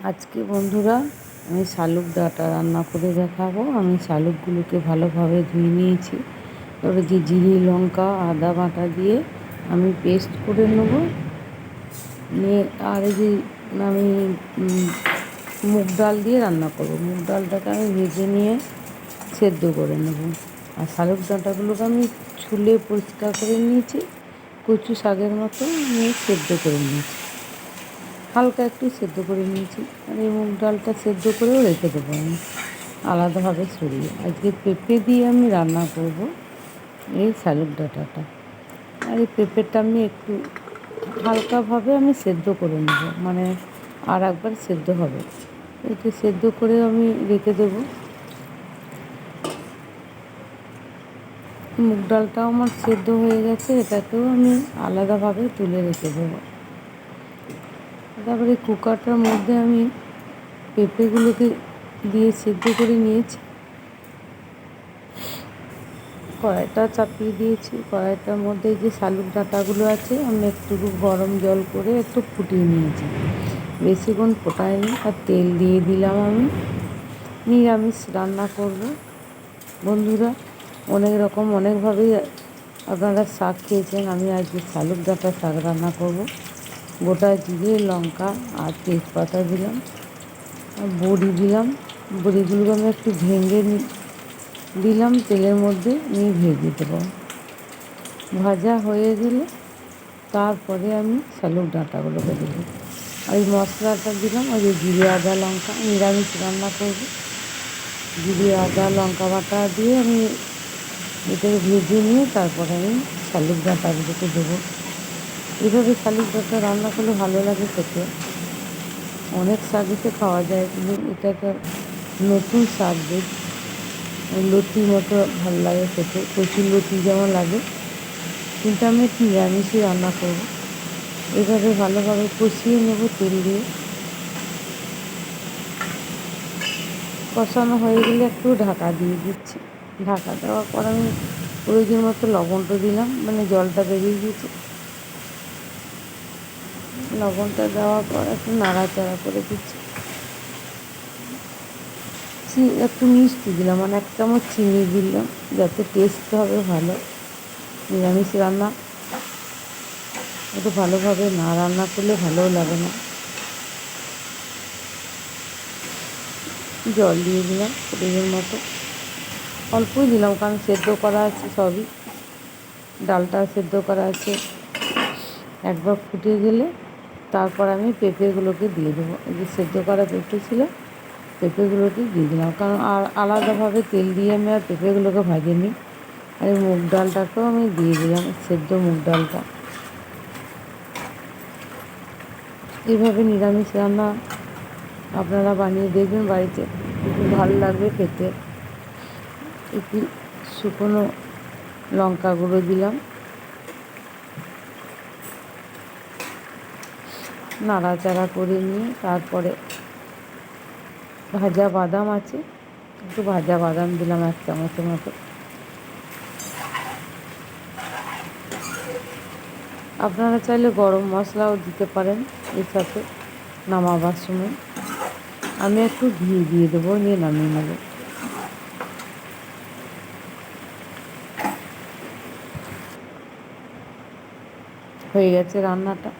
আজকে বন্ধুরা, আমি শালুক ডাঁটা রান্না করে দেখাবো। আমি শালুকগুলোকে ভালোভাবে ধুয়ে নিয়েছি। এবারে যে জিরে, লঙ্কা, আদা বাটা দিয়ে আমি পেস্ট করে নেব। নিয়ে আর এই যে আমি মুগ ডাল দিয়ে রান্না করব। মুগ ডালটাকে আমি ভেজে নিয়ে সেদ্ধ করে নেব। আর শালুক ডাঁটাগুলোকে আমি ছুলে পরিষ্কার করে নিয়েছি। কচু শাকের মতো নিয়ে সেদ্ধ করে নিয়েছি। হালকা একটু সেদ্ধ করে নিয়েছি। আর এই মুগ ডালটা সেদ্ধ করেও রেখে দেবো আমি। আলাদাভাবে সরিয়ে আজকে পেঁপে দিয়ে আমি রান্না করব এই শালুক ডাঁটাটা। আর এই পেঁপেটা আমি একটু হালকাভাবে আমি সেদ্ধ করে নেব। মানে আর একবার সেদ্ধ হবে। একটু সেদ্ধ করে আমি রেখে দেবো। মুগ ডালটাও আমার সেদ্ধ হয়ে গেছে। এটাকেও আমি আলাদাভাবে তুলে রেখে দেবো। তারপরে কুকারটার মধ্যে আমি পেঁপেগুলোকে দিয়ে সেদ্ধ করে নিয়েছি। কড়াইটা চাপিয়ে দিয়েছি। কড়াইটার মধ্যে যে শালুক ডাঁটাগুলো আছে, আমি একটু গরম জল করে একটু ফুটিয়ে নিয়েছি। বেশিক্ষণ ফোটায়নি আর তেল দিয়ে দিলাম আমি। নিরামিষ রান্না করব। বন্ধুরা, অনেক রকম অনেকভাবেই আপনারা শাক খেয়েছেন। আমি আজকে শালুক ডাঁটা শাক রান্না করব। গোটা জিরে, লঙ্কা আর তেজপাতা দিলাম, আর বড়ি দিলাম। বড়িগুলোকে আমি একটু ভেঙে দিলাম, তেলের মধ্যে নিয়ে ভেজে দেবো। ভাজা হয়ে গেলে তারপরে আমি শালুক ডাঁটাগুলোকে দেবো। আর এই মশলাটা দিলাম, ওই যে জিরে, আদা, লঙ্কা, নিরামিষ রান্না করব। জিরে, আদা, লঙ্কা বাটা দিয়ে আমি এটাকে ভেজে নিয়ে তারপরে আমি শালুক ডাঁটাগুলোকে দেবো। এভাবে শালিক ডাঁটা রান্না করলে ভালো লাগে খেতে। অনেক শাকেতে খাওয়া যায়, কিন্তু এটা একটা নতুন শাক বেশ লতি মতো ভালো লাগে খেতে প্রচুর লতি যেমন লাগে। কিন্তু আমি নিরামিষই রান্না করব। এভাবে ভালোভাবে কষিয়ে নেব তেল দিয়ে। কষানো হয়ে গেলে একটু ঢাকা দিয়ে দিচ্ছি। ঢাকা দেওয়ার পর আমি প্রয়োজন মতো লবণটা দিলাম মানে জলটা বেরিয়ে গিয়েছে। লবণটা দেওয়ার পর একটু নাড়াচাড়া করে দিচ্ছি। একটু মিষ্টি দিলাম মানে এক চামচ চিনি দিলাম, যাতে টেস্ট হবে ভালো। নিরামিষ রান্না। একটু ভালোভাবে না রান্না করলে ভালোও লাগে না। জল দিয়ে দিলাম প্রয়োজন মতো। অল্পই দিলাম, কারণ সেদ্ধ করা আছে সবই। ডালটা সেদ্ধ করা আছে। একবার ফুটে গেলে তারপর আমি পেঁপেগুলোকে দিয়ে দেবো। যে সেদ্ধ করা পেঁপে ছিল, পেঁপেগুলোকে দিয়ে দিলাম। কারণ আর আলাদাভাবে তেল দিয়ে আমি আর পেঁপেগুলোকে ভাজিনি। আর মুগ ডালটাকেও আমি দিয়ে দিলাম, সেদ্ধ মুগ ডালটা। এইভাবে নিরামিষ রান্না আপনারা বানিয়ে দেখবেন বাড়িতে। একটু ভালো লাগবে খেতে। একটু শুকনো লঙ্কা গুঁড়ো দিলাম। নাড়াচাড়া করে নিয়ে তারপরে ভাজা বাদাম আছে, একটু ভাজা বাদাম দিলাম এক চামচের মতো। আপনারা চাইলে গরম মশলাও দিতে পারেন এর সাথে নামাবার সময়। আমি একটু ঘি দিয়ে দেবো, নিয়ে নামিয়ে নেব। হয়ে গেছে রান্নাটা।